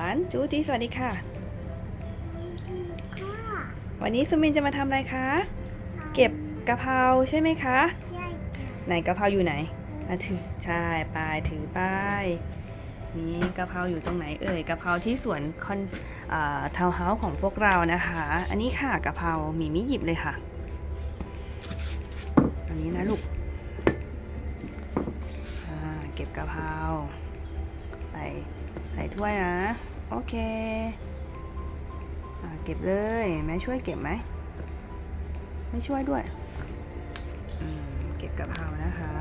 วันจูจีสวัสดีค่ะค่ะวันนี้สุมินจะมาทำอะไรคะ เก็บกะเพราใช่ไหมคะใช่ค่ะไหนกะเพราอยู่ไหนอะถือใช่ไปถือป้ายนี่กะเพราอยู่ตรงไหนเอ่ยกะเพราที่สวนคอนทาวน์เฮาส์ของพวกเรานะคะ อันนี้ค่ะกะเพราหมีมิหยิบเลยค่ะ อันนี้นะลูกอ่าเก็บกะเพราใส่ใส่ถ้วยนะ โอเคอ่าเก็บเลยแม่ช่วยเก็บไหม ไม่ช่วยด้วยอืมเก็บกะเพรานะคะ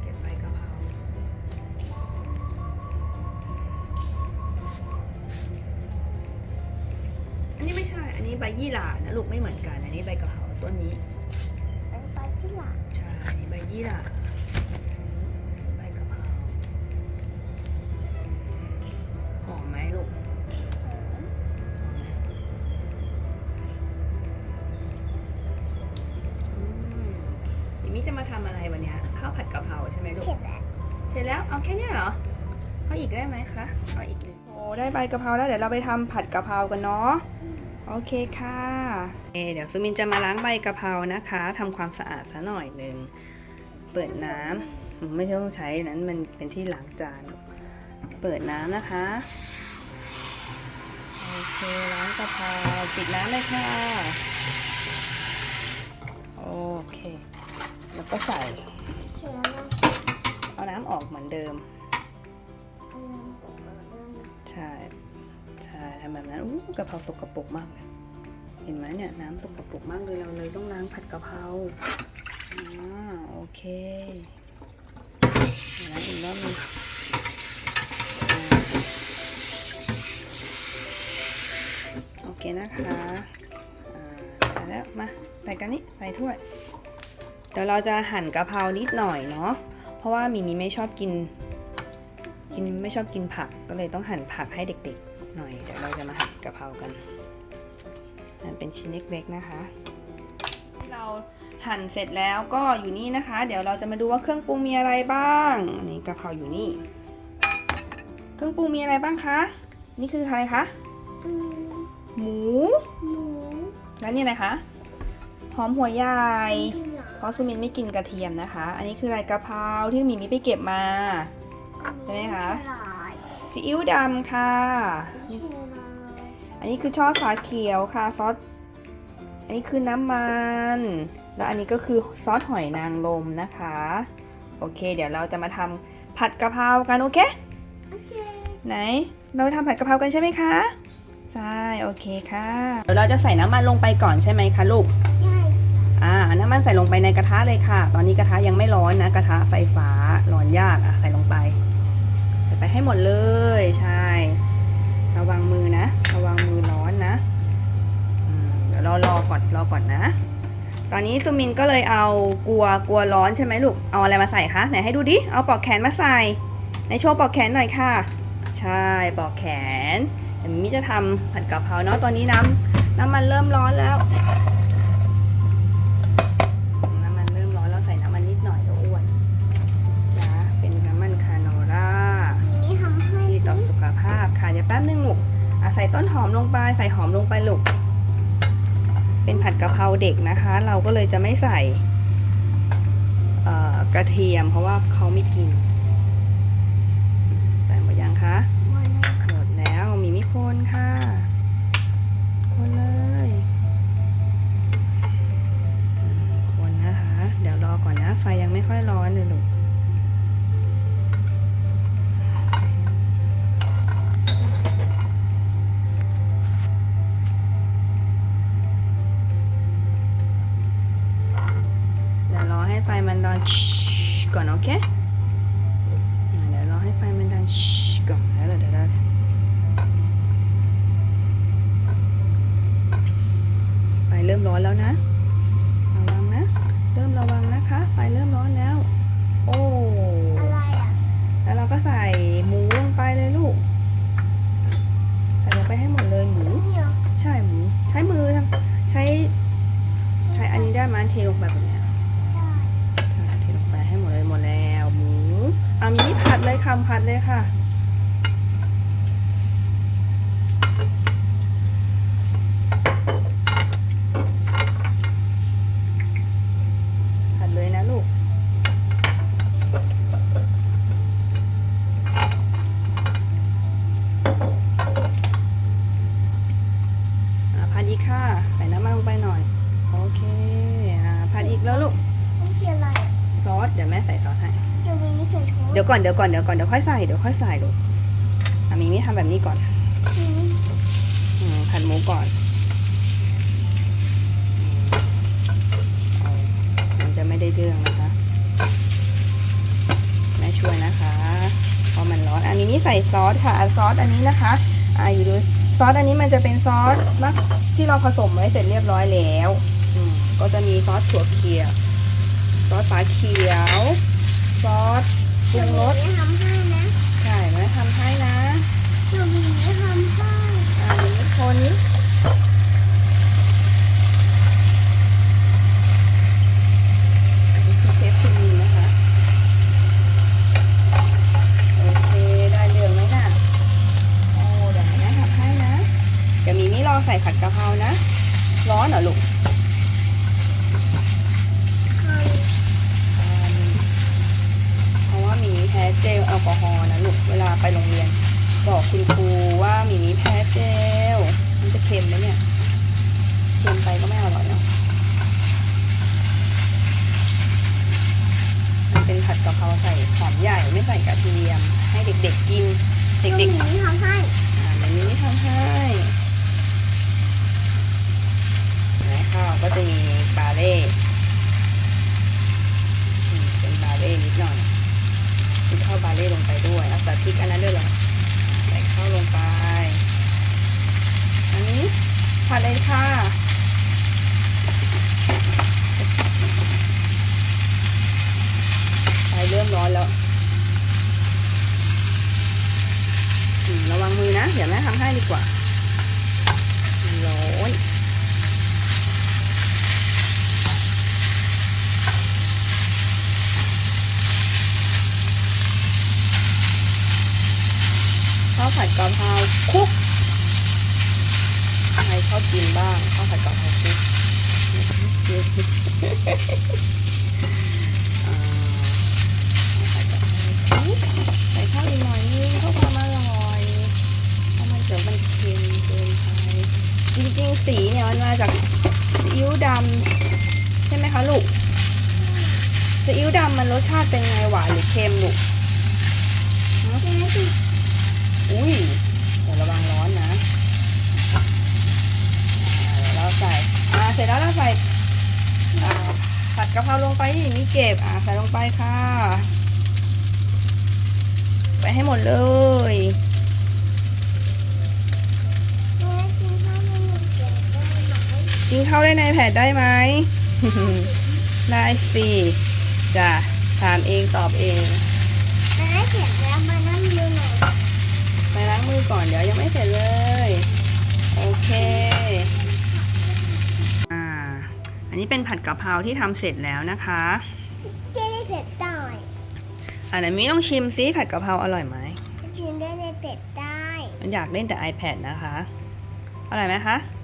เก็บใบกะเพราอันนี้ไม่ใช่ อันนี้ใบยี่หร่านะลูกไม่เหมือนกัน อันนี้ใบกะเพราต้นนี้ไปไปที่หลังใช่ อันนี้ใบยี่หร่า เสร็จแล้วเอาแค่เนี้ยเหรอเอาอีกได้ไหมคะเอาอีกโอ้ได้ใบกะเพราแล้วเดี๋ยวเราไปทำผัดกะเพรากันเนาะโอเคค่ะเอะเดี๋ยวซูมินจะมาล้างใบกะเพรานะคะทำความสะอาดซะหน่อยหนึ่งเปิดน้ำอืมไม่ต้องใช้นั้นมันเป็นที่ล้างจาน เปิดน้ำนะคะโอเคล้างกะเพราปิดน้ำเลยค่ะโอเค แล้วก็ใส่ เสร็จแล้วนะ เอาน้ำออกเหมือนเดิม ใช่ใช่ทำแบบนั้นอู้กะเพราสกปรกมากเลยเห็นไหมเนี่ยน้ำสกปรกมากเลยเราเลยต้องล้างผัดกะเพราอ่าโอเคเดี๋ยวนะอีกรอบหนึงอ่าโอเคนะคะอ่าได้แล้วมาใส่กันนี้ใส่ถ้วยเดี๋ยวเราจะหั่นกะเพรานิดหน่อยเนาะ เพราะว่ามิมีไม่ชอบกิน กินไม่ชอบกินผักก็เลยต้องหั่นผักให้เด็กๆหน่อย เดี๋ยวเราจะมาหั่นกะเพรากันหั่นเป็นชิ้นเล็กๆนะคะ เราหั่นเสร็จแล้วก็อยู่นี่นะคะ เดี๋ยวเราจะมาดูว่าเครื่องปรุงมีอะไรบ้างอันนี้กะเพราอยู่นี่ เครื่องปรุงมีอะไรบ้างคะนี่คืออะไรคะอืมหมู หมู แล้วนี่อะไรคะ หอมหัวใหญ่ที่หลัง เพราะซูมินไม่กินกระเทียมนะคะ อันนี้คืออะไรกะเพราที่มิมิไปเก็บมา ใช่ไหมคะสลายซีอิ๊วดำค่ะนี่คืออะไรอันนี้คือชอบฝาเขียวค่ะซอส อันนี้คือน้ำมัน แล้วอันนี้ก็คือซอสหอยนางรมนะคะ โอเค เดี๋ยวเราจะมาทำผัดกะเพรากันโอเค โอเค ไหน เราทำผัดกะเพรากันใช่ไหมคะ ใช่ โอเคค่ะ เดี๋ยวเราจะใส่น้ำมันลงไปก่อนใช่ไหมคะลูกใช่ อ่าน้ำมันใส่ลงไปในกระทะเลยค่ะ ตอนนี้กระทะยังไม่ร้อนนะ กระทะไฟฟ้าร้อนยากอะใส่ลงไปใส่ไปให้หมดเลยใช่ ระวังมือนะ ระวังมือร้อนนะเดี๋ยวรอรอก่อนรอก่อนนะ ตอนนี้ซูมินก็เลยเอากลัวกลัวร้อนใช่ไหมลูกเอาอะไรมาใส่คะไหนให้ดูดิเอาปลอกแขนมาใส่ไหนโชว์ปลอกแขนหน่อยค่ะ ใช่ปลอกแขนเดี๋ยวมิจะทำผัดกะเพราเนาะตอนนี้น้ำน้ำมันเริ่มร้อนแล้ว ป๊บนึงลูกอะใส่ต้นหอมลงไป ใส่หอมลงไปลูก เป็นผัดกะเพราเด็กนะคะ เราก็เลยจะไม่ใส่กระเทียมเพราะว่าเขาไม่กิน แต่หมดยังคะ หมดแล้วมีมิโคนค่ะ คนเลย คนนะคะ เดี๋ยวรอก่อนนะ ไฟยังไม่ค่อยร้อนเลยลูก เดี๋ยวรอให้ไฟมันดัง ก่อนโอเคอ่าเดี๋ยวรอให้ไฟมันดังก่อนแล้วเดี๋ยวเดี๋ยวเดี๋ยวไฟเริ่มร้อนแล้วนะ ระวังนะ เริ่มระวังนะคะ ไฟเริ่มร้อนแล้ว โอ้ อะไรอะ แล้วเราก็ใส่หมูลงไปเลยลูก ใส่ลงไปให้หมดเลยหมู นี่เหรอ ใช่หมู ใช้มือทำใช้ ใช้อันนี้ได้ไหมเทลงไปแบบเนี้ย ได้ ใช่เทลงไปให้หมดเลยหมดแล้ว เลยคำผัดเลยค่ะ ผัดเลยนะลูก อ่าผัดอีกค่ะ ใส่น้ำมันลงไปหน่อย โอเคอ่าผัดอีกแล้วลูก มันคืออะไรอะ ซอส เดี๋ยวแม่ใส่ซอสให้ จะมีไม่ใส่ถุง เดี๋ยวก่อนเดี๋ยวก่อนเดี๋ยวก่อนเดี๋ยวค่อยใส่เดี๋ยวค่อยใส่ลูกอะมีมี่ทำแบบนี้ก่อนอืมอืมผัดหมูก่อน มันจะไม่ได้เรื่องนะคะแม่ช่วยนะคะเพราะมันร้อนอันนี้นี่ใส่ซอสค่ะซอสอันนี้นะคะอ่าอยู่ดูซอสอันนี้มันจะเป็นซอสมะที่เราผสมไว้เสร็จเรียบร้อยแล้วอืก็จะมีซอสถั่วเขียว ซอสฝาเขียว ซอส ปรุงรสทำให้นะใช่แม่ทำให้นะจะมีทำให้อ่าอย่างนี้โคนคือเชฟทีวีนะคะโอเคได้เรื่องไหมน่ะโอ้เดี๋ยวแม่ทำให้นะเดี๋ยวมีนี่รอใส่ผัดกะเพรานะ ร้อนเหรอลูก ค่ะ อืมเพราะว่าหมีแพ้เจ ลแอลกอฮอล์นะลูกเวลาไปโรงเรียน บอกคุณครูว่าหมีมีแพ้เจลมันจะเค็มไหมเนี่ยเค็มไปก็ไม่อร่อยเนาะมันเป็นผัดกะเพราใส่หอมใหญ่ไม่ใส่กระเทียม ให้เด็ก ๆกินเด็กจะมีทำให้ๆอ่าเดี๋ยวนี้ทำให้แล้วข้าวก็จะมีบาเล่อืมเป็นบาเล่นิดหน่อย มีข้าวบาเล่ลงไปด้วยเอาใส่พริกอันนั้นด้วยเหรอใส่ข้าวลงไป อันนี้ผัดเลยค่ะไฟเริ่มร้อนแล้วระวังมือนะ เดี๋ยวแม่ทำให้ดีกว่าร้อน ข้าวผัดกะเพราคุกใครชอบกินบ้างข้าวผัดกะเพราคุกใส่ข้าวอีกหน่อยนึงเพื่อความอร่อยเพราะมันเดี๋ยวมันเค็มเกินไปจริงๆ สีเนี่ยมันมาจากซีอิ๊วดำใช่ไหมคะลูกซีอิ๊วดำมันรสชาติเป็นไงหวานหรือเค็มลูกจะไม่ติด อุ้ยโหระวังร้อนนะเดี๋ยวเราใส่อ่าเสร็จแล้วเราใส่ผัดกะเพราลงไปที่มีเก็บอ่าใส่ลงไปค่ะใส่ให้หมดเลยกินข้าวได้ไหมกินข้าวได้ในแผดได้ไหมได้สิจ้ะถามเองตอบเองแม่เก็บแล้วมานั่งดูหน่อย ล้างมือก่อนเดี๋ยวยังไม่เสร็จเลย โอเค อ่า อันนี้เป็นผัดกะเพราที่ทำเสร็จแล้วนะคะเจ๊ได้เผ็ดได้อันนี้มีต้องชิมซิผัดกะเพราอร่อยไหมกินได้ในเผ็ดได้ มันอยากเล่นแต่ iPad นะคะ อร่อยไหมคะอ